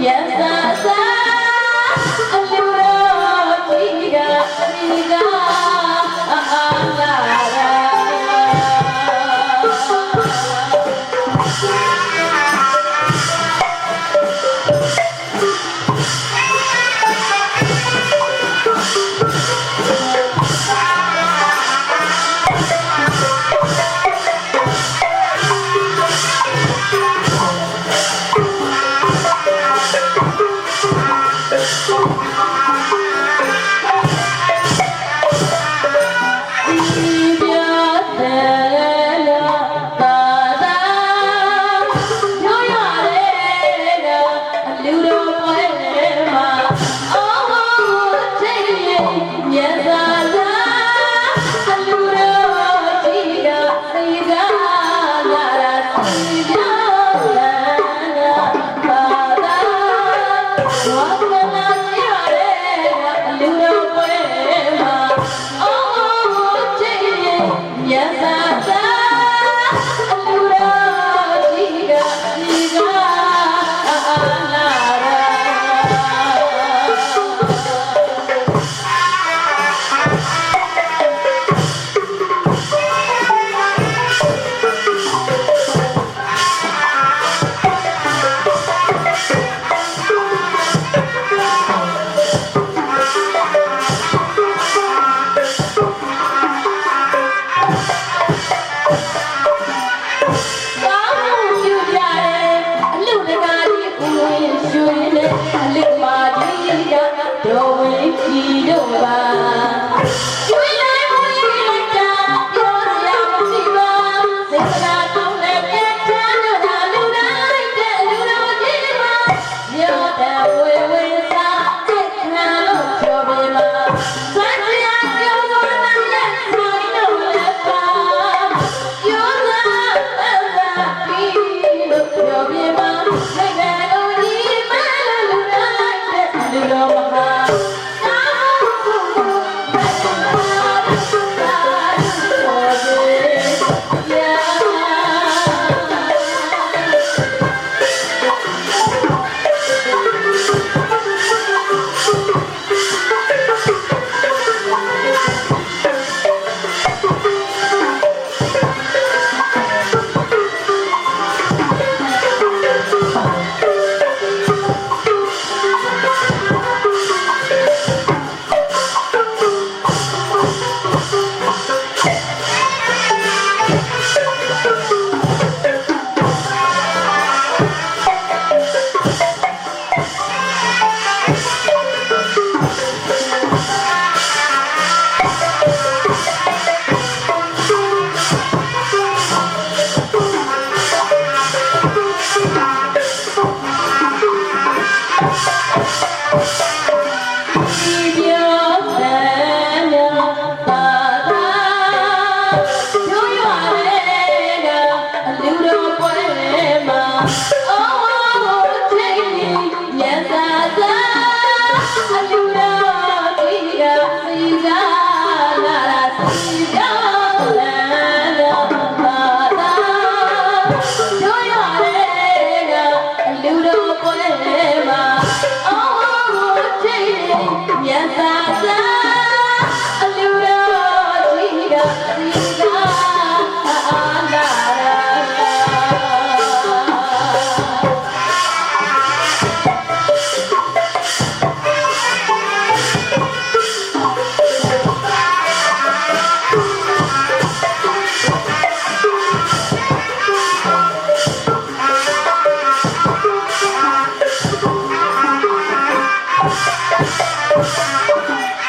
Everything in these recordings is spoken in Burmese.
မြတ်သာ 너의 기도가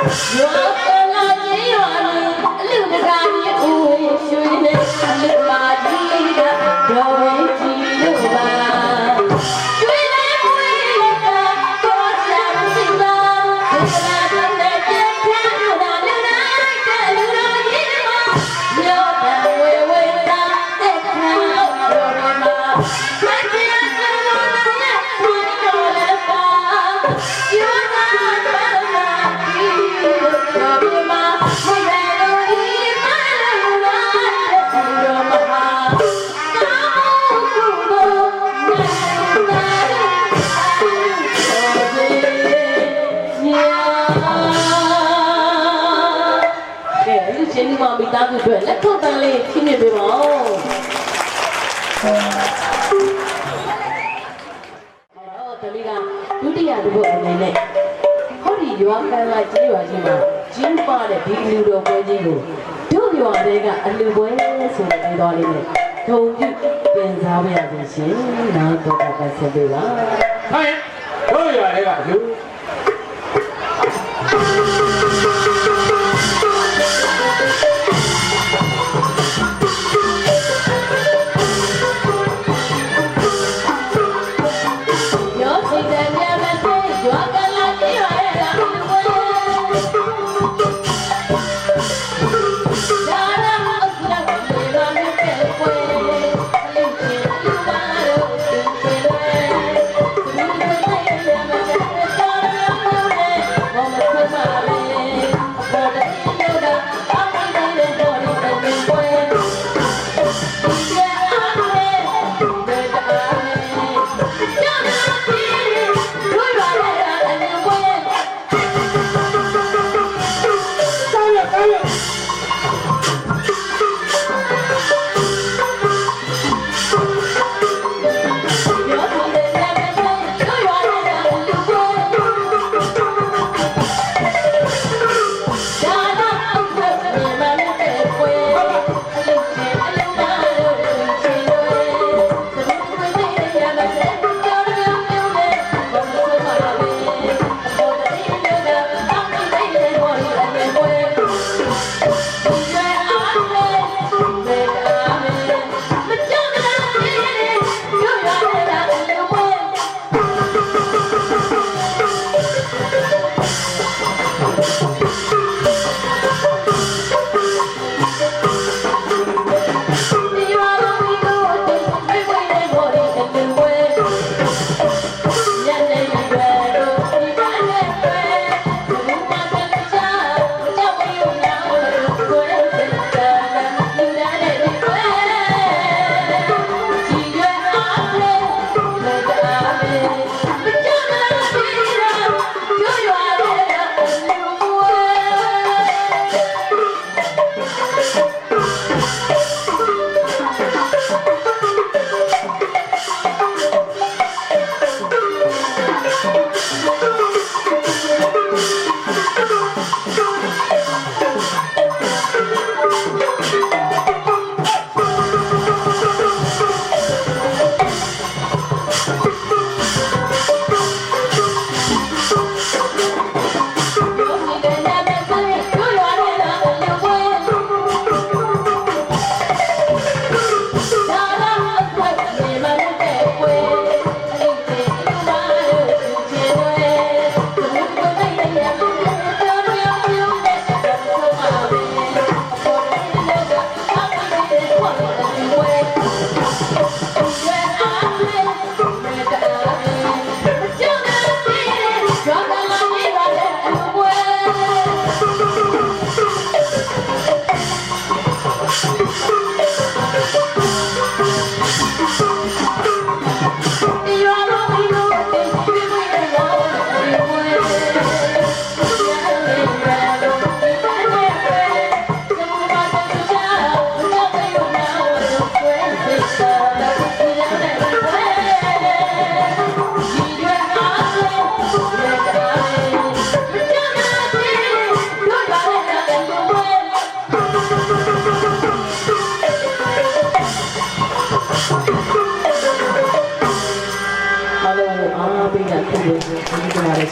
Yeah. မိသားစုတွေလက်ထောက်တန်းလေးဖြည့်နေပေးပါဦးအော်တမီးကဒုတိယတစ်ပုတ်အနေနဲ့ဟောဒီရွာကန်းကကျေးရွာကြီးမှာကြီးပါတဲ့ဒီလူတော်ပွဲကြီးကိုတို့ရွာတွေကအလူပွဲဆိုတဲ့ပြီးသွားလေးနဲ့ထုံပြုပြင်စားပါရစေရှင်နောက်တော့ကဆက်ပေးပါဟဲ့တို့ရွာတွေကလူ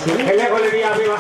အားလုံးကို